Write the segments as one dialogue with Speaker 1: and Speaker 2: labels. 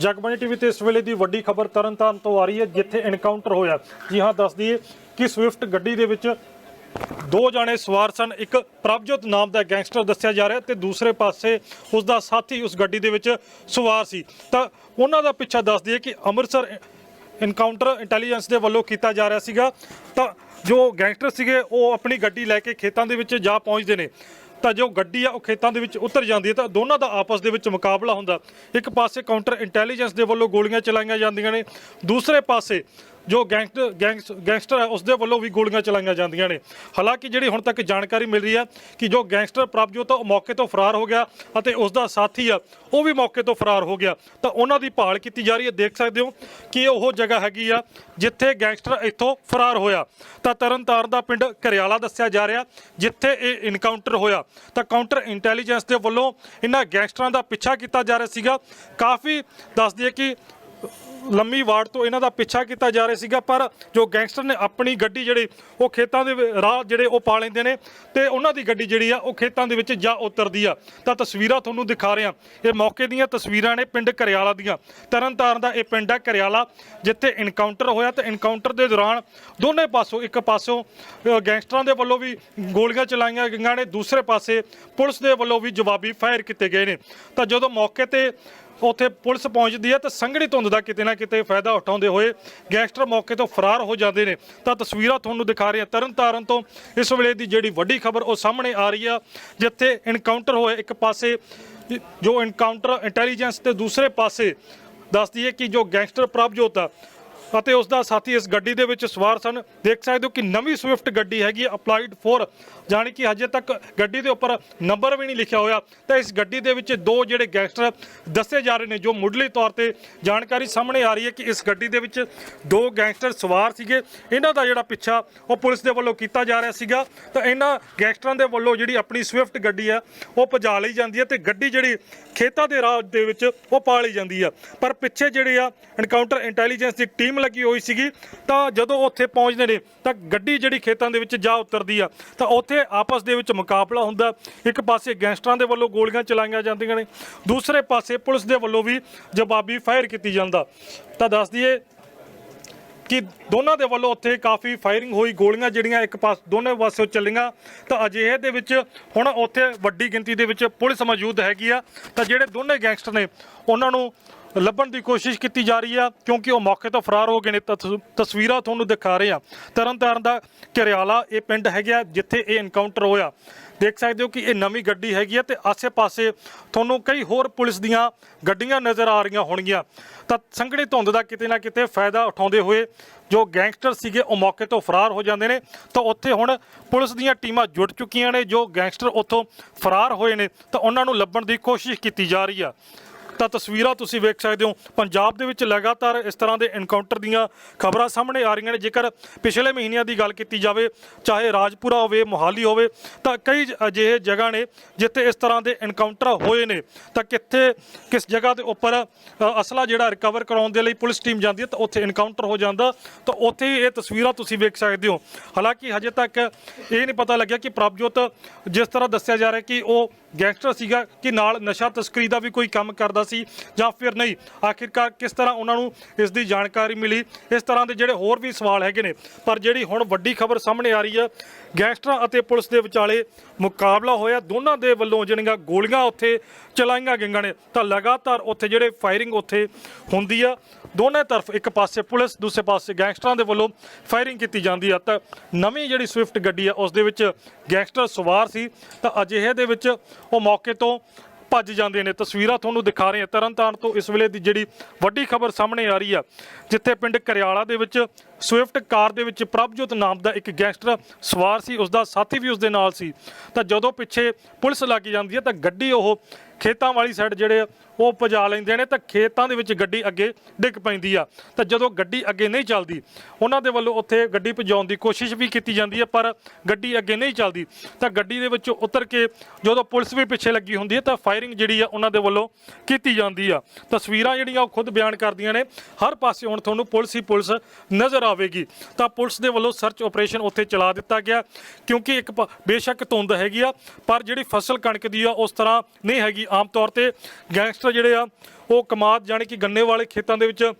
Speaker 1: Jagbani TV ਤੇ ਇਸ ਵੇਲੇ ਦੀ ਵੱਡੀ ਖਬਰ ਤਰਨਤਾਰਨ ਤੋਂ ਆ ਰਹੀ ਹੈ, ਜਿੱਥੇ ਇਨਕਾਊਂਟਰ ਹੋਇਆ ਜੀ ਹਾਂ, ਦੱਸ ਦਈਏ ਕਿ ਸਵਿਫਟ ਗੱਡੀ ਦੇ ਵਿੱਚ ਦੋ ਜਾਣੇ ਸਵਾਰ ਸਨ। ਇੱਕ ਪ੍ਰਭਜੋਤ ਨਾਮ ਦਾ ਗੈਂਗਸਟਰ ਦੱਸਿਆ ਜਾ ਰਿਹਾ ਤੇ ਦੂਸਰੇ ਪਾਸੇ ਉਸ ਦਾ ਸਾਥੀ ਉਸ ਗੱਡੀ ਦੇ ਵਿੱਚ ਸਵਾਰ ਸੀ। ਤਾਂ ਉਹਨਾਂ ਦਾ ਪਿੱਛਾ ਦੱਸ ਦਈਏ ਕਿ ਅੰਮ੍ਰਿਤਸਰ ਇਨਕਾਊਂਟਰ ਇੰਟੈਲੀਜੈਂਸ ਦੇ ਵੱਲੋਂ ਕੀਤਾ ਜਾ ਰਿਹਾ ਸੀਗਾ। ਤਾਂ ਜੋ ਗੈਂਗਸਟਰ ਸੀਗੇ, ਉਹ ਆਪਣੀ ਗੱਡੀ ਲੈ ਕੇ ਖੇਤਾਂ ਦੇ ਵਿੱਚ ਜਾ ਪਹੁੰਚਦੇ ਨੇ। ਤਾਂ ਜੋ ਗੱਡੀ ਆ ਉਹ ਖੇਤਾਂ ਦੇ ਵਿੱਚ ਉਤਰ ਜਾਂਦੀ ਹੈ ਤਾਂ ਦੋਨਾਂ ਦਾ ਆਪਸ ਦੇ ਵਿੱਚ ਮੁਕਾਬਲਾ ਹੁੰਦਾ ਇੱਕ ਪਾਸੇ ਕਾਊਂਟਰ ਇੰਟੈਲੀਜੈਂਸ ਦੇ ਵੱਲੋਂ ਗੋਲੀਆਂ ਚਲਾਈਆਂ ਜਾਂਦੀਆਂ ਨੇ, ਦੂਸਰੇ ਪਾਸੇ ਜੋ ਗੈਂਗਸਟਰ ਗੈਂਗਸ- ਗੈਂਗਸਟਰ ਹੈ ਉਸ ਦੇ ਵੱਲੋਂ ਵੀ ਗੋਲੀਆਂ ਚਲਾਈਆਂ ਜਾਂਦੀਆਂ ਨੇ। ਹਾਲਾਂਕਿ ਜਿਹੜੀ ਹੁਣ ਤੱਕ ਜਾਣਕਾਰੀ ਮਿਲ ਰਹੀ ਹੈ ਕਿ ਜੋ ਗੈਂਗਸਟਰ ਪ੍ਰਭਜੋਤ ਆ, ਉਹ ਮੌਕੇ ਤੋਂ ਫਰਾਰ ਹੋ ਗਿਆ ਅਤੇ ਉਸ ਦਾ ਸਾਥੀ ਆ, ਉਹ ਵੀ ਮੌਕੇ ਤੋਂ ਫਰਾਰ ਹੋ ਗਿਆ। ਤਾਂ ਉਹਨਾਂ ਦੀ ਭਾਲ ਕੀਤੀ ਜਾ ਰਹੀ ਹੈ। ਦੇਖ ਸਕਦੇ ਹੋ ਕਿ ਇਹ ਉਹ ਜਗ੍ਹਾ ਹੈਗੀ ਆ ਜਿੱਥੇ ਗੈਂਗਸਟਰ ਇੱਥੋਂ ਫਰਾਰ ਹੋਇਆ। ਤਾਂ ਤਰਨਤਾਰਨ ਦਾ ਪਿੰਡ ਕਰਿਆਲਾ ਦੱਸਿਆ ਜਾ ਰਿਹਾ, ਜਿੱਥੇ ਇਹ ਇਨਕਾਊਂਟਰ ਹੋਇਆ। ਤਾਂ ਕਾਊਂਟਰ ਇੰਟੈਲੀਜੈਂਸ ਦੇ ਵੱਲੋਂ ਇਹਨਾਂ ਗੈਂਗਸਟਰਾਂ ਦਾ ਪਿੱਛਾ ਕੀਤਾ ਜਾ ਰਿਹਾ ਸੀਗਾ। ਕਾਫੀ ਦੱਸ ਦਈਏ ਕਿ ਲੰਮੀ ਵਾੜ ਤੋਂ ਇਹਨਾਂ ਦਾ ਪਿੱਛਾ ਕੀਤਾ ਜਾ ਰਿਹਾ ਸੀਗਾ, ਪਰ ਜੋ ਗੈਂਗਸਟਰ ਨੇ ਆਪਣੀ ਗੱਡੀ ਜਿਹੜੀ, ਉਹ ਖੇਤਾਂ ਦੇ ਰਾਹ ਜਿਹੜੇ ਉਹ ਪਾ ਲੈਂਦੇ ਨੇ ਤੇ ਉਹਨਾਂ ਦੀ ਗੱਡੀ ਜਿਹੜੀ ਆ, ਉਹ ਖੇਤਾਂ ਦੇ ਵਿੱਚ ਜਾ ਉਤਰਦੀ ਆ। ਤਾਂ ਤਸਵੀਰਾਂ ਤੁਹਾਨੂੰ ਦਿਖਾ ਰਿਹਾ। ਇਹ ਮੌਕੇ ਦੀਆਂ ਤਸਵੀਰਾਂ ਨੇ ਪਿੰਡ ਕਰਿਆਲਾ ਦੀਆਂ। ਤਰਨਤਾਰਨ ਦਾ ਇਹ ਪਿੰਡ ਹੈ ਕਰਿਆਲਾ, ਜਿੱਥੇ ਇਨਕਾਊਂਟਰ ਹੋਇਆ ਤੇ ਇਨਕਾਊਂਟਰ ਦੇ ਦੌਰਾਨ ਦੋਨੇ ਪਾਸੋਂ, ਇੱਕ ਪਾਸੋਂ ਗੈਂਗਸਟਰਾਂ ਦੇ ਵੱਲੋਂ ਵੀ ਗੋਲੀਆਂ ਚਲਾਈਆਂ ਗਈਆਂ ਨੇ, ਦੂਸਰੇ ਪਾਸੇ ਪੁਲਿਸ ਦੇ ਵੱਲੋਂ ਵੀ ਜਵਾਬੀ ਫਾਇਰ ਕੀਤੇ ਗਏ ਨੇ। ਤਾਂ ਜਦੋਂ ਮੌਕੇ ਤੇ ਉੱਥੇ ਪੁਲਿਸ ਪਹੁੰਚਦੀ ਹੈ ਤਾਂ ਸੰਘਣੀ ਧੁੰਦ ਦਾ ਕਿਤੇ ਨਾ ਕਿਤੇ ਫਾਇਦਾ ਉਠਾਉਂਦੇ ਹੋਏ ਗੈਂਗਸਟਰ ਮੌਕੇ ਤੋਂ ਫਰਾਰ ਹੋ ਜਾਂਦੇ ਨੇ। ਤਾਂ ਤਸਵੀਰਾਂ ਤੁਹਾਨੂੰ ਦਿਖਾ ਰਹੇ ਹਾਂ। ਤਰਨਤਾਰਨ ਤੋਂ ਇਸ ਵੇਲੇ ਦੀ ਜਿਹੜੀ ਵੱਡੀ ਖਬਰ ਉਹ ਸਾਹਮਣੇ ਆ ਰਹੀ ਆ, ਜਿੱਥੇ ਇਨਕਾਊਂਟਰ ਹੋਏ। ਇੱਕ ਪਾਸੇ ਜੋ ਇਨਕਾਊਂਟਰ ਇੰਟੈਲੀਜੈਂਸ ਤੇ ਦੂਸਰੇ ਪਾਸੇ ਦੱਸਦੀ ਹੈ ਕਿ ਜੋ ਗੈਂਗਸਟਰ ਪ੍ਰਭਜੋਤ ਆ ਅਤੇ ਉਸ ਦਾ ਸਾਥੀ ਇਸ ਗੱਡੀ ਦੇ ਵਿੱਚ ਸਵਾਰ ਸਨ। ਦੇਖ ਸਕਦੇ ਹੋ ਕਿ ਨਵੀਂ ਸਵਿਫਟ ਗੱਡੀ ਹੈਗੀ ਅਪਲਾਈਡ ਫੋਰ ਜਾਣੀ ਕਿ ਹਜੇ ਤੱਕ ਗੱਡੀ ਦੇ ਉੱਪਰ ਨੰਬਰ ਵੀ ਨਹੀਂ ਲਿਖਿਆ ਹੋਇਆ। ਤਾਂ ਇਸ ਗੱਡੀ ਦੇ ਵਿੱਚ ਦੋ ਜਿਹੜੇ ਗੈਂਗਸਟਰ ਦੱਸੇ ਜਾ ਰਹੇ ਨੇ, ਜੋ ਮੁੱਢਲੀ ਤੌਰ ਤੇ ਜਾਣਕਾਰੀ ਸਾਹਮਣੇ ਆ ਰਹੀ ਹੈ ਕਿ ਇਸ ਗੱਡੀ ਦੇ ਵਿੱਚ ਦੋ ਗੈਂਗਸਟਰ ਸਵਾਰ ਸੀਗੇ। ਇਹਨਾਂ ਦਾ ਜਿਹੜਾ ਪਿੱਛਾ, ਉਹ ਪੁਲਿਸ ਦੇ ਵੱਲੋਂ ਕੀਤਾ ਜਾ ਰਿਹਾ ਸੀਗਾ। ਤਾਂ ਇਹਨਾਂ ਗੈਂਗਸਟਰਾਂ ਦੇ ਵੱਲੋਂ ਜਿਹੜੀ ਆਪਣੀ ਸਵਿਫਟ ਗੱਡੀ ਆ ਉਹ ਭਜਾ ਲਈ ਜਾਂਦੀ ਹੈ ਤੇ ਗੱਡੀ ਜਿਹੜੀ ਖੇਤਾਂ ਦੇ ਰਾਹ ਦੇ ਵਿੱਚ, ਉਹ ਪਾ ਲਈ ਜਾਂਦੀ ਆ ਪਰ ਪਿੱਛੇ ਜਿਹੜੇ ਆ ਐਨਕਾਊਂਟਰ ਇੰਟੈਲੀਜੈਂਸ ਦੀ ਟੀਮ ਲੱਗੀ ਹੋਈ ਸੀਗੀ, ਤਾਂ ਜਦੋਂ ਉੱਥੇ ਪਹੁੰਚਦੇ ਨੇ, ਤਾਂ ਗੱਡੀ ਜਿਹੜੀ ਖੇਤਾਂ ਦੇ ਵਿੱਚ ਜਾ ਉਤਰਦੀ ਆ, ਤਾਂ ਉੱਥੇ ਆਪਸ ਦੇ ਵਿੱਚ ਮੁਕਾਬਲਾ ਹੁੰਦਾ। ਇੱਕ ਪਾਸੇ ਗੈਂਗਸਟਰਾਂ ਦੇ ਵੱਲੋਂ ਗੋਲੀਆਂ ਚਲਾਈਆਂ ਜਾਂਦੀਆਂ ਨੇ, ਦੂਸਰੇ ਪਾਸੇ ਪੁਲਿਸ ਦੇ ਵੱਲੋਂ ਵੀ ਜਵਾਬੀ ਫਾਇਰ ਕੀਤੀ ਜਾਂਦਾ। ਤਾਂ ਦੱਸ ਦਈਏ ਕਿ ਦੋਨਾਂ ਦੇ ਵੱਲੋਂ ਉੱਥੇ ਕਾਫੀ ਫਾਇਰਿੰਗ ਹੋਈ, ਗੋਲੀਆਂ ਜਿਹੜੀਆਂ ਇੱਕ ਪਾਸ ਦੋਨੇ ਪਾਸਿਓਂ ਚੱਲੀਆਂ। ਤਾਂ ਅਜਿਹੇ ਦੇ ਵਿੱਚ ਹੁਣ ਉੱਥੇ ਵੱਡੀ ਗਿਣਤੀ ਦੇ ਵਿੱਚ ਪੁਲਿਸ ਮੌਜੂਦ ਹੈਗੀ ਆ। ਤਾਂ ਜਿਹੜੇ ਦੋਨੇ ਗੈਂਗਸਟਰ ਨੇ, ਉਹਨਾਂ ਨੂੰ ਲੱਭਣ ਦੀ ਕੋਸ਼ਿਸ਼ ਕੀਤੀ ਜਾ ਰਹੀ ਆ, ਕਿਉਂਕਿ ਉਹ ਮੌਕੇ ਤੋਂ ਫਰਾਰ ਹੋ ਗਏ ਨੇ। ਤਸ- ਤਸਵੀਰਾਂ ਤੁਹਾਨੂੰ ਦਿਖਾ ਰਹੇ ਆ। ਤਰਨਤਾਰਨ ਦਾ ਘਰਿਆਲਾ ਇਹ ਪਿੰਡ ਹੈਗਾ, ਜਿੱਥੇ ਇਹ ਇਨਕਾਊਂਟਰ ਹੋਇਆ। ਦੇਖ ਸਕਦੇ ਹੋ ਕਿ ਇਹ ਨਵੀਂ ਗੱਡੀ ਹੈਗੀ ਹੈ ਤੇ ਆਸੇ-ਪਾਸੇ ਤੁਹਾਨੂੰ ਕਈ ਹੋਰ ਪੁਲਿਸ ਦੀਆਂ ਗੱਡੀਆਂ ਨਜ਼ਰ ਆ ਰਹੀਆਂ ਹੋਣਗੀਆਂ। ਤਾਂ ਸੰਘਣੀ ਧੁੰਦ ਦਾ ਕਿਤੇ ਨਾ ਕਿਤੇ ਫਾਇਦਾ ਉਠਾਉਂਦੇ ਹੋਏ ਜੋ ਗੈਂਗਸਟਰ ਸੀਗੇ ਉਹ ਮੌਕੇ ਤੋਂ ਫਰਾਰ ਹੋ ਜਾਂਦੇ ਨੇ। ਤਾਂ ਉੱਥੇ ਹੁਣ ਪੁਲਿਸ ਦੀਆਂ ਟੀਮਾਂ ਜੁੜ ਚੁੱਕੀਆਂ ਨੇ ਜੋ ਗੈਂਗਸਟਰ ਉੱਥੋਂ ਫਰਾਰ ਹੋਏ ਨੇ। ਤਾਂ ਉਹਨਾਂ ਨੂੰ ਲੱਭਣ ਦੀ ਕੋਸ਼ਿਸ਼ ਕੀਤੀ ਜਾ ਰਹੀ ਆ। ਤਾਂ ਤਸਵੀਰਾਂ ਤੁਸੀਂ ਵੇਖ ਸਕਦੇ ਹੋ। ਪੰਜਾਬ ਦੇ ਵਿੱਚ ਲਗਾਤਾਰ ਇਸ ਤਰ੍ਹਾਂ ਦੇ ਐਨਕਾਊਂਟਰ ਦੀਆਂ ਖਬਰਾਂ ਸਾਹਮਣੇ ਆ ਰਹੀਆਂ ਨੇ। ਜੇਕਰ ਪਿਛਲੇ ਮਹੀਨਿਆਂ ਦੀ ਗੱਲ ਕੀਤੀ ਜਾਵੇ, ਚਾਹੇ ਰਾਜਪੁਰਾ ਹੋਵੇ, ਮੋਹਾਲੀ ਹੋਵੇ, ਤਾਂ ਕਈ ਅਜਿਹੇ ਜਗ੍ਹਾ ਨੇ ਜਿੱਥੇ ਇਸ ਤਰ੍ਹਾਂ ਦੇ ਐਨਕਾਊਂਟਰ ਹੋਏ ਨੇ। ਤਾਂ ਕਿੱਥੇ, ਕਿਸ ਜਗ੍ਹਾ ਦੇ ਉੱਪਰ ਅਸਲਾ ਜਿਹੜਾ ਰਿਕਵਰ ਕਰਾਉਣ ਦੇ ਲਈ ਪੁਲਿਸ ਟੀਮ ਜਾਂਦੀ ਹੈ, ਤਾਂ ਉੱਥੇ ਐਨਕਾਊਂਟਰ ਹੋ ਜਾਂਦਾ। ਤਾਂ ਉੱਥੇ ਹੀ ਇਹ ਤਸਵੀਰਾਂ ਤੁਸੀਂ ਵੇਖ ਸਕਦੇ ਹੋ। ਹਾਲਾਂਕਿ ਹਜੇ ਤੱਕ ਇਹ ਨਹੀਂ ਪਤਾ ਲੱਗਿਆ ਕਿ ਪ੍ਰਭਜੋਤ ਜਿਸ ਤਰ੍ਹਾਂ ਦੱਸਿਆ ਜਾ ਰਿਹਾ ਕਿ ਉਹ ਗੈਂਗਸਟਰ ਸੀਗਾ ਕਿ ਨਾਲ ਨਸ਼ਾ ਤਸਕਰੀ ਦਾ ਵੀ ਕੋਈ ਕੰਮ ਕਰਦਾ ਸੀ ਜਾਂ ਫਿਰ ਨਹੀਂ? ਆਖਿਰਕਾਰ ਕਿਸ ਤਰ੍ਹਾਂ ਉਹਨਾਂ ਨੂੰ ਇਸ ਦੀ ਜਾਣਕਾਰੀ ਮਿਲੀ? ਇਸ ਤਰ੍ਹਾਂ ਦੇ ਜਿਹੜੇ ਹੋਰ ਵੀ ਸਵਾਲ ਹੈਗੇ ਨੇ, ਪਰ ਜਿਹੜੀ ਹੁਣ ਵੱਡੀ ਖਬਰ ਸਾਹਮਣੇ ਆ ਰਹੀ ਹੈ, ਗੈਂਗਸਟਰਾਂ ਅਤੇ ਪੁਲਿਸ ਦੇ ਵਿਚਾਲੇ ਮੁਕਾਬਲਾ ਹੋਇਆ। ਦੋਨਾਂ ਦੇ ਵੱਲੋਂ ਜਿਹੜੀਆਂ ਗੋਲੀਆਂ ਉੱਥੇ ਚਲਾਈਆਂ ਗਈਆਂ ਨੇ, ਤਾਂ ਲਗਾਤਾਰ ਉੱਥੇ ਜਿਹੜੇ ਫਾਇਰਿੰਗ ਉੱਥੇ ਹੁੰਦੀ ਆ। ਦੋਨੇ ਤਰਫ ਇੱਕ ਪਾਸੇ ਪੁਲਿਸ, ਦੂਸਰੇ ਪਾਸੇ ਗੈਂਗਸਟਰਾਂ ਦੇ ਵੱਲੋਂ ਫਾਇਰਿੰਗ ਕੀਤੀ ਜਾਂਦੀ ਆ। ਤਾਂ ਨਵੀਂ ਜਿਹੜੀ ਸਵਿਫਟ ਗੱਡੀ ਆ, ਉਸ ਦੇ ਵਿੱਚ ਗੈਂਗਸਟਰ ਸਵਾਰ ਸੀ। ਤਾਂ ਅਜਿਹੇ ਦੇ ਵਿੱਚ ਉਹ ਮੌਕੇ ਤੋਂ ਭੱਜ ਜਾਂਦੇ ਨੇ। ਤਸਵੀਰਾਂ ਤੁਹਾਨੂੰ ਦਿਖਾ ਰਹੇ ਹਾਂ। ਤਰਨਤਾਰਨ ਤੋਂ ਇਸ ਵੇਲੇ ਦੀ ਜਿਹੜੀ ਵੱਡੀ ਖਬਰ ਸਾਹਮਣੇ ਆ ਰਹੀ ਆ, ਜਿੱਥੇ ਪਿੰਡ ਕਰਿਆਲਾ ਦੇ ਵਿੱਚ ਸਵਿਫਟ ਕਾਰ ਦੇ ਵਿੱਚ ਪ੍ਰਭਜੋਤ ਨਾਮ ਦਾ ਇੱਕ ਗੈਂਗਸਟਰ ਸਵਾਰ ਸੀ। ਉਸ ਦਾ ਸਾਥੀ ਵੀ ਉਸ ਦੇ ਨਾਲ ਸੀ। ਤਾਂ ਜਦੋਂ ਪਿੱਛੇ ਪੁਲਿਸ ਲੱਗ ਜਾਂਦੀ ਹੈ ਤਾਂ ਗੱਡੀ ਉਹ ਖੇਤਾਂ ਵਾਲੀ ਸਾਈਡ ਜਿਹੜੇ ਉਹ ਭਜਾ ਲੈਂਦੇ ਨੇ ਤਾਂ ਖੇਤਾਂ ਦੇ ਵਿੱਚ ਗੱਡੀ ਅੱਗੇ ਡਿੱਗ ਪੈਂਦੀ ਆ। ਤਾਂ ਜਦੋਂ ਗੱਡੀ ਅੱਗੇ ਨਹੀਂ ਚੱਲਦੀ, ਉਹਨਾਂ ਦੇ ਵੱਲੋਂ ਉੱਥੇ ਗੱਡੀ ਪਜਾਉਣ ਦੀ ਕੋਸ਼ਿਸ਼ ਵੀ ਕੀਤੀ ਜਾਂਦੀ ਹੈ ਪਰ ਗੱਡੀ ਅੱਗੇ ਨਹੀਂ ਚੱਲਦੀ। ਤਾਂ ਗੱਡੀ ਦੇ ਵਿੱਚੋਂ ਉਤਰ ਕੇ ਜਦੋਂ ਪੁਲਿਸ ਵੀ ਪਿੱਛੇ ਲੱਗੀ ਹੁੰਦੀ ਹੈ ਤਾਂ ਫਾਇਰਿੰਗ ਜਿਹੜੀ ਆ, ਉਹਨਾਂ ਦੇ ਵੱਲੋਂ ਕੀਤੀ ਜਾਂਦੀ ਆ। ਤਸਵੀਰਾਂ ਜਿਹੜੀਆਂ ਉਹ ਖੁਦ ਬਿਆਨ ਕਰਦੀਆਂ ਨੇ। ਹਰ ਪਾਸੇ ਹੁਣ ਤੁਹਾਨੂੰ ਪੁਲਿਸ ਹੀ ਪੁਲਿਸ ਨਜ਼ਰ ਆਵੇਗੀ। ਤਾਂ ਪੁਲਿਸ ਦੇ ਵੱਲੋਂ ਸਰਚ ਆਪਰੇਸ਼ਨ ਉੱਥੇ ਚਲਾ ਦਿੱਤਾ ਗਿਆ, ਕਿਉਂਕਿ ਇੱਕ ਪ- ਬੇਸ਼ੱਕ ਧੁੰਦ ਹੈਗੀ ਆ, ਪਰ ਜਿਹੜੀ ਫਸਲ ਕਣਕ ਦੀ ਆ, ਉਸ ਤਰ੍ਹਾਂ ਨਹੀਂ ਹੈਗੀ। ਆਮ ਤੌਰ ਤੇ ਗੈਂਗਸਟਰ ਗੈਂਗਸਟਰ ਜਿਹੜੇ ਆ, ਉਹ ਕਮਾਦ ਜਾਣੀ ਕਿ ਗੰਨੇ ਵਾਲੇ ਖੇਤਾਂ ਦੇ ਵਿੱਚ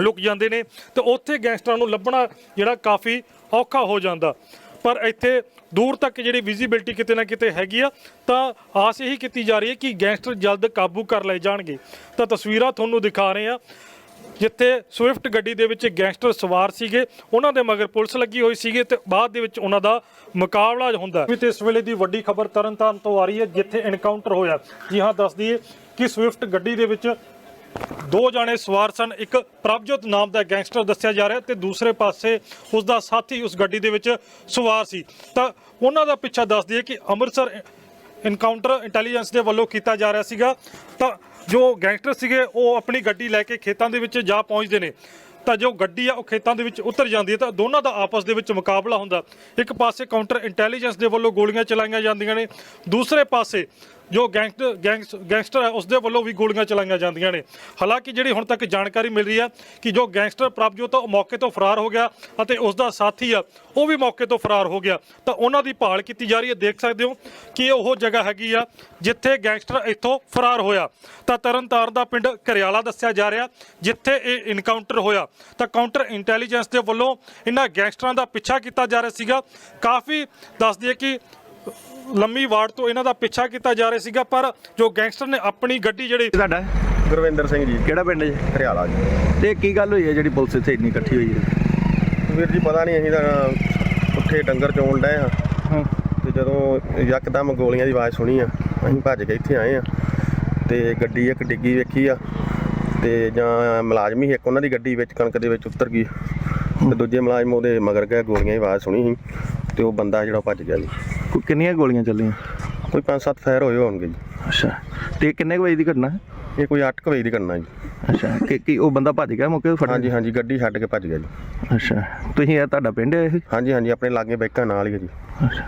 Speaker 1: ਲੁਕ ਜਾਂਦੇ ਨੇ ਤੇ ਉੱਥੇ ਗੈਂਗਸਟਰਾਂ ਨੂੰ ਲੱਭਣਾ ਜਿਹੜਾ ਕਾਫੀ ਔਖਾ ਹੋ ਜਾਂਦਾ। ਪਰ ਇੱਥੇ ਦੂਰ ਤੱਕ ਜਿਹੜੀ ਵਿਜ਼ਿਬਿਲਟੀ ਕਿਤੇ ਨਾ ਕਿਤੇ ਹੈਗੀ ਆ, ਤਾਂ ਆਸ ਇਹੀ ਕੀਤੀ ਜਾ ਰਹੀ ਹੈ ਕਿ ਗੈਂਗਸਟਰ ਜਲਦ ਕਾਬੂ ਕਰ ਲਏ ਜਾਣਗੇ। ਤਾਂ ਤਸਵੀਰਾਂ ਤੁਹਾਨੂੰ ਦਿਖਾ ਰਹੇ ਆ ਜਿੱਥੇ ਸਵਿਫਟ ਗੱਡੀ ਦੇ ਵਿੱਚ ਗੈਂਗਸਟਰ ਸਵਾਰ ਸੀਗੇ, ਉਹਨਾਂ ਦੇ ਮਗਰ ਪੁਲਿਸ ਲੱਗੀ ਹੋਈ ਸੀਗੇ ਤੇ ਬਾਅਦ ਦੇ ਵਿੱਚ ਉਹਨਾਂ ਦਾ ਮੁਕਾਬਲਾ ਹੁੰਦਾ ਵੀ ਤੇ ਇਸ ਵੇਲੇ ਦੀ ਵੱਡੀ ਖਬਰ ਤਰਨਤਾਰਨ ਤੋਂ ਆ ਰਹੀ ਹੈ, ਜਿੱਥੇ ਐਨਕਾਊਂਟਰ ਹੋਇਆ। ਜੀ ਹਾਂ, ਦੱਸ ਦਈਏ ਕਿ ਸਵਿਫਟ ਗੱਡੀ ਦੇ ਵਿੱਚ ਦੋ ਜਾਣੇ ਸਵਾਰ ਸਨ? ਇੱਕ ਪ੍ਰਭਜੋਤ ਨਾਮ ਦਾ ਗੈਂਗਸਟਰ ਦੱਸਿਆ ਜਾ ਰਿਹਾ ਤੇ ਦੂਸਰੇ ਪਾਸੇ ਉਸ ਦਾ ਸਾਥੀ ਉਸ ਗੱਡੀ ਦੇ ਵਿੱਚ ਸਵਾਰ ਸੀ। ਤਾਂ ਉਹਨਾਂ ਦਾ ਪਿੱਛਾ ਦੱਸ ਦਈਏ ਕਿ ਅੰਮ੍ਰਿਤਸਰ ਇਨਕਾਊਂਟਰ ਇੰਟੈਲੀਜੈਂਸ ਦੇ ਵੱਲੋਂ ਕੀਤਾ ਜਾ ਰਿਹਾ ਸੀਗਾ। ਤਾਂ ਜੋ ਗੈਂਗਸਟਰ ਸੀਗੇ, ਉਹ ਆਪਣੀ ਗੱਡੀ ਲੈ ਕੇ ਖੇਤਾਂ ਦੇ ਵਿੱਚ ਜਾ ਪਹੁੰਚਦੇ ਨੇ। ਤਾਂ ਜੋ ਗੱਡੀ ਆ, ਉਹ ਖੇਤਾਂ ਦੇ ਵਿੱਚ ਉਤਰ ਜਾਂਦੀ ਹੈ ਤਾਂ ਦੋਨਾਂ ਦਾ ਆਪਸ ਦੇ ਵਿੱਚ ਮੁਕਾਬਲਾ ਹੁੰਦਾ। ਇੱਕ ਪਾਸੇ ਕਾਊਂਟਰ ਇੰਟੈਲੀਜੈਂਸ ਦੇ ਵੱਲੋਂ ਗੋਲੀਆਂ ਚਲਾਈਆਂ ਜਾਂਦੀਆਂ ਨੇ, ਦੂਸਰੇ ਪਾਸੇ ਜੋ ਗੈਂਗਸਟਰ, ਗੈਂਗਸ- ਗੈਂਗਸਟਰ ਹੈ ਉਸ ਦੇ ਵੱਲੋਂ ਵੀ ਗੋਲੀਆਂ ਚਲਾਈਆਂ ਜਾਂਦੀਆਂ ਨੇ। ਹਾਲਾਂਕਿ ਜਿਹੜੀ ਹੁਣ ਤੱਕ ਜਾਣਕਾਰੀ ਮਿਲ ਰਹੀ ਹੈ ਕਿ ਜੋ ਗੈਂਗਸਟਰ ਪ੍ਰਭਜੋਤ ਉਹ ਮੌਕੇ ਤੋਂ ਫਰਾਰ ਹੋ ਗਿਆ ਅਤੇ ਉਸ ਦਾ ਸਾਥੀ ਆ, ਉਹ ਵੀ ਮੌਕੇ ਤੋਂ ਫਰਾਰ ਹੋ ਗਿਆ। ਤਾਂ ਉਹਨਾਂ ਦੀ ਭਾਲ ਕੀਤੀ ਜਾ ਰਹੀ ਹੈ, ਦੇਖ ਸਕਦੇ ਹੋ ਕਿ ਉਹ ਜਗ੍ਹਾ ਹੈਗੀ ਆ ਜਿੱਥੇ ਗੈਂਗਸਟਰ ਇੱਥੋਂ ਫਰਾਰ ਹੋਇਆ। ਤਾਂ ਤਰਨਤਾਰਨ ਦਾ ਪਿੰਡ ਘਰਿਆਲਾ ਦੱਸਿਆ ਜਾ ਰਿਹਾ, ਜਿੱਥੇ ਇਹ ਇਨਕਾਊਂਟਰ ਹੋਇਆ। ਤਾਂ ਕਾਊਂਟਰ ਇੰਟੈਲੀਜੈਂਸ ਦੇ ਵੱਲੋਂ ਇਹਨਾਂ ਗੈਂਗਸਟਰਾਂ ਦਾ ਪਿੱਛਾ ਕੀਤਾ ਜਾ ਰਿਹਾ ਸੀਗਾ। ਕਾਫੀ ਦੱਸ ਦਈਏ ਕਿ ਲੰਮੀ ਵਾਰਡ ਤੋਂ ਇਹਨਾਂ ਦਾ ਪਿੱਛਾ ਕੀਤਾ ਜਾ ਰਿਹਾ ਸੀਗਾ ਪਰ ਜੋ ਗੈਂਗਸਟਰ ਨੇ ਆਪਣੀ ਗੱਡੀ ਜਿਹੜੀ
Speaker 2: ਤੁਹਾਡਾ
Speaker 3: ਗੁਰਵਿੰਦਰ ਸਿੰਘ ਜੀ।
Speaker 2: ਕਿਹੜਾ ਪਿੰਡ ਜੀ?
Speaker 3: ਹਰਿਆਲਾ ਜੀ।
Speaker 2: ਤੇ ਕੀ ਗੱਲ ਹੋਈ ਹੈ ਜਿਹੜੀ ਪੁਲਿਸ ਇੱਥੇ ਇੰਨੀ ਇਕੱਠੀ ਹੋਈ ਹੈ?
Speaker 3: ਵੀਰ ਜੀ ਪਤਾ ਨਹੀਂ ਅਸੀਂ ਤਾਂ ਉੱਥੇ ਡੰਗਰ ਚੋਣ ਡਏ ਹਾਂ। ਤੇ ਜਦੋਂ ਯਕਦਮ ਗੋਲੀਆਂ ਦੀ ਆਵਾਜ਼ ਸੁਣੀ ਆ ਅਸੀਂ ਭੱਜ ਕੇ ਇੱਥੇ ਆਏ ਆ ਤੇ ਗੱਡੀ ਇੱਕ ਡਿੱਗੀ ਵੇਖੀ ਆ ਤੇ ਜਾਂ ਮੁਲਾਜ਼ਮ ਹੀ ਇੱਕ ਉਹਨਾਂ ਦੀ ਗੱਡੀ ਵਿੱਚ ਕਣਕ ਦੇ ਵਿੱਚ ਉਤਰ ਗਈ। ਤੇ ਦੂਜੇ ਮੁਲਾਜ਼ਮ ਉਹਦੇ ਮਗਰ ਗਏ ਗੋਲੀਆਂ ਦੀ ਆਵਾਜ਼ ਸੁਣੀ ਸੀ ਤੇ ਉਹ ਬੰਦਾ ਜਿਹੜਾ ਉਹ ਭੱਜ ਗਿਆ ਜੀ।
Speaker 2: ਕਿੰਨੀਆਂ ਗੋਲੀਆਂ ਚੱਲੀਆਂ?
Speaker 3: ਕੋਈ 5-7 ਫਾਇਰ ਹੋਏ ਹੋਣਗੇ ਜੀ।
Speaker 2: ਅੱਛਾ। ਤੇ ਕਿੰਨੇ ਕੁ ਵਜੇ ਦੀ ਘਟਨਾ ਹੈ?
Speaker 3: ਇਹ ਕੋਈ 8 ਵਜੇ ਦੀ ਘਟਨਾ ਜੀ।
Speaker 2: ਅੱਛਾ। ਕਿ ਕੀ ਉਹ ਬੰਦਾ ਭੱਜ ਗਿਆ ਮੌਕੇ ਤੋਂ ਫੜ
Speaker 3: ਹਾਂਜੀ ਹਾਂਜੀ ਗੱਡੀ ਛੱਡ ਕੇ ਭੱਜ ਗਿਆ ਜੀ।
Speaker 2: ਅੱਛਾ। ਤੁਸੀਂ ਇਹ ਤੁਹਾਡਾ ਪਿੰਡ ਹੈ ਇਹ?
Speaker 3: ਹਾਂਜੀ ਹਾਂਜੀ ਆਪਣੇ ਲਾਗੇ ਬੈਕਾਂ ਨਾਲ ਹੀ ਆ ਜੀ।
Speaker 2: ਅੱਛਾ।